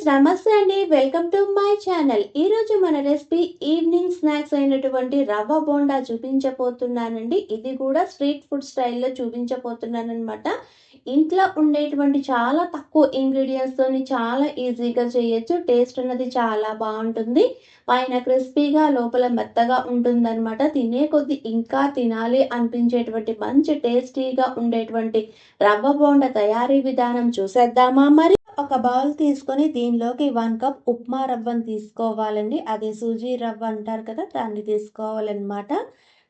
Friends నమస్తే అండి. Welcome to my channel. ఈరోజు మన రెసిపీ ఈవినింగ్ స్నాక్స్ అయినటువంటి రవ్వ బోండా చూపించబోతున్నానండి. ఇది కూడా స్ట్రీట్ ఫుడ్ స్టైల్లో చూపించబోతున్నానమాట అనమాట ఇంట్లో ఉండేటువంటి చాలా తక్కువ ఇంగ్రీడియంట్స్తోని చాలా ఈజీగా చేయొచ్చు. టేస్ట్ అన్నది చాలా బాగుంటుంది. పైన క్రిస్పీగా లోపల మెత్తగా ఉంటుందన్నమాట. తినే కొద్ది ఇంకా తినాలి అనిపించేటువంటి మంచి టేస్టీగా ఉండేటువంటి రవ్వ బోండా తయారీ విధానం చూసేద్దామా మరి? ఒక బౌల్ తీసుకొని దీనిలోకి వన్ కప్ ఉప్మా రవ్వను తీసుకోవాలండి. అదే సూజీ రవ్వ అంటారు కదా దాన్ని తీసుకోవాలన్నమాట.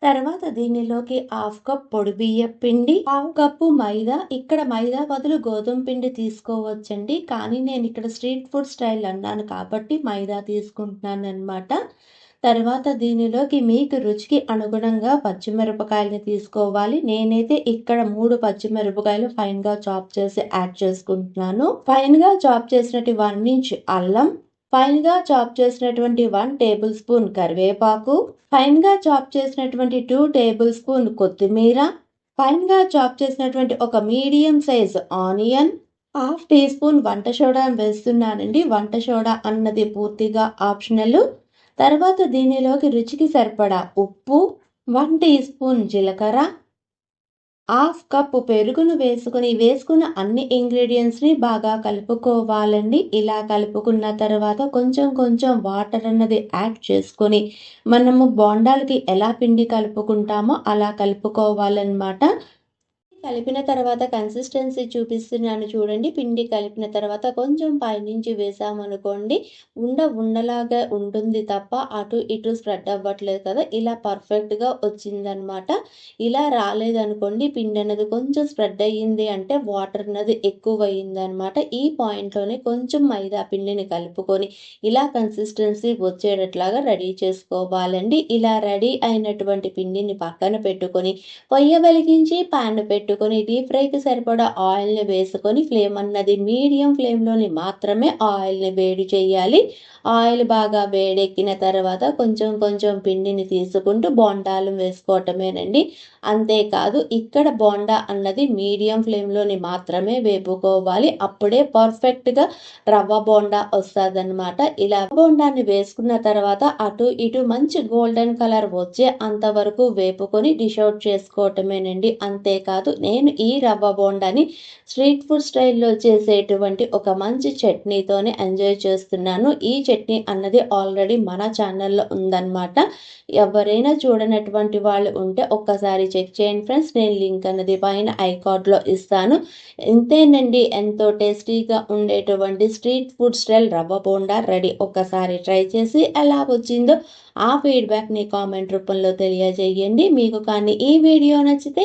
తర్వాత దీనిలోకి హాఫ్ కప్ పొడి బియ్య పిండి హాఫ్ కప్పు మైదా. ఇక్కడ మైదా బదులు గోధుమ పిండి తీసుకోవచ్చండి. కానీ నేను ఇక్కడ స్ట్రీట్ ఫుడ్ స్టైల్ అన్నాను కాబట్టి మైదా తీసుకుంటున్నాను అనమాట తర్వాత దీనిలోకి మీకు రుచికి అనుగుణంగా పచ్చిమిరపకాయలని తీసుకోవాలి. నేనైతే ఇక్కడ మూడు పచ్చిమిరపకాయలు ఫైన్గా చాప్ చేసి యాడ్ చేసుకుంటున్నాను. ఫైన్గా చాప్ చేసినట్టు వన్ ఇంచ్ అల్లం ఫైన్గా చాప్ చేసినటువంటి వన్ టేబుల్ స్పూన్ కరివేపాకు ఫైన్గా చాప్ చేసినటువంటి టూ టేబుల్ స్పూన్ కొత్తిమీర ఫైన్గా చాప్ చేసినటువంటి ఒక medium size onion half teaspoon వంట సోడా వేస్తున్నానండి. వంట సోడా అన్నది పూర్తిగా ఆప్షనల్. తర్వాత దీనిలోకి రుచికి సరిపడా ఉప్పు వన్ టీ స్పూన్ జీలకర్ర హాఫ్ కప్పు పెరుగును వేసుకుని వేసుకున్న అన్ని ఇంగ్రీడియంట్స్ని బాగా కలుపుకోవాలండి. ఇలా కలుపుకున్న తర్వాత కొంచెం కొంచెం వాటర్ అన్నది యాడ్ చేసుకొని మనము బోండాలకి ఎలా పిండి కలుపుకుంటామో అలా కలుపుకోవాలన్నమాట. కలిపిన తర్వాత కన్సిస్టెన్సీ చూపిస్తున్నాను చూడండి. పిండి కలిపిన తర్వాత కొంచెం పైనుంచి వేసామనుకోండి ఉండ ఉండలాగా ఉంటుంది తప్ప అటు ఇటు స్ప్రెడ్ అవ్వట్లేదు కదా. ఇలా పర్ఫెక్ట్గా వచ్చిందనమాట. ఇలా రాలేదనుకోండి పిండి అనేది కొంచెం స్ప్రెడ్ అయ్యింది అంటే వాటర్ అనేది ఎక్కువ అయిందనమాట ఈ పాయింట్లోనే కొంచెం మైదా పిండిని కలుపుకొని ఇలా కన్సిస్టెన్సీ వచ్చేటట్లాగా రెడీ చేసుకోవాలండి. ఇలా రెడీ అయినటువంటి పిండిని పక్కన పెట్టుకొని పొయ్య వెలిగించి ప్యాన్ పెట్టు పెట్టుకొని డీప్ ఫ్రైకి సరిపడా ఆయిల్ని వేసుకొని ఫ్లేమ్ అన్నది మీడియం ఫ్లేమ్లోని మాత్రమే ఆయిల్ని వేడి చేయాలి. ఆయిల్ బాగా వేడెక్కిన తర్వాత కొంచెం కొంచెం పిండిని తీసుకుంటూ బోండాలు వేసుకోవటమేనండి. అంతేకాదు ఇక్కడ బోండా అన్నది మీడియం ఫ్లేమ్లోని మాత్రమే వేపుకోవాలి. అప్పుడే పర్ఫెక్ట్గా రవ్వ బోండా వస్తుందన్నమాట. ఇలా బోండాన్ని వేసుకున్న తర్వాత అటు ఇటు మంచి గోల్డెన్ కలర్ వచ్చే అంతవరకు వేపుకొని డిష్ అవుట్ చేసుకోవటమేనండి. అంతేకాదు నేను ఈ రవ్వ బోండాని స్ట్రీట్ ఫుడ్ స్టైల్లో చేసేటువంటి ఒక మంచి చట్నీతోనే ఎంజాయ్ చేస్తున్నాను. ఈ చట్నీ అన్నది ఆల్రెడీ మన ఛానల్లో ఉందన్నమాట. ఎవరైనా చూడనటువంటి వాళ్ళు ఉంటే ఒక్కసారి చెక్ చేయండి ఫ్రెండ్స్. నేను లింక్ అన్నది పైన ఐకార్డ్లో ఇస్తాను. ఇంతేనండి ఎంతో టేస్టీగా ఉండేటువంటి స్ట్రీట్ ఫుడ్ స్టైల్ రవ్వ బోండా రెడీ. ఒక్కసారి ట్రై చేసి ఎలా వచ్చిందో ఆ ఫీడ్బ్యాక్ని కామెంట్ రూపంలో తెలియజేయండి. మీకు కానీ ఈ వీడియో నచ్చితే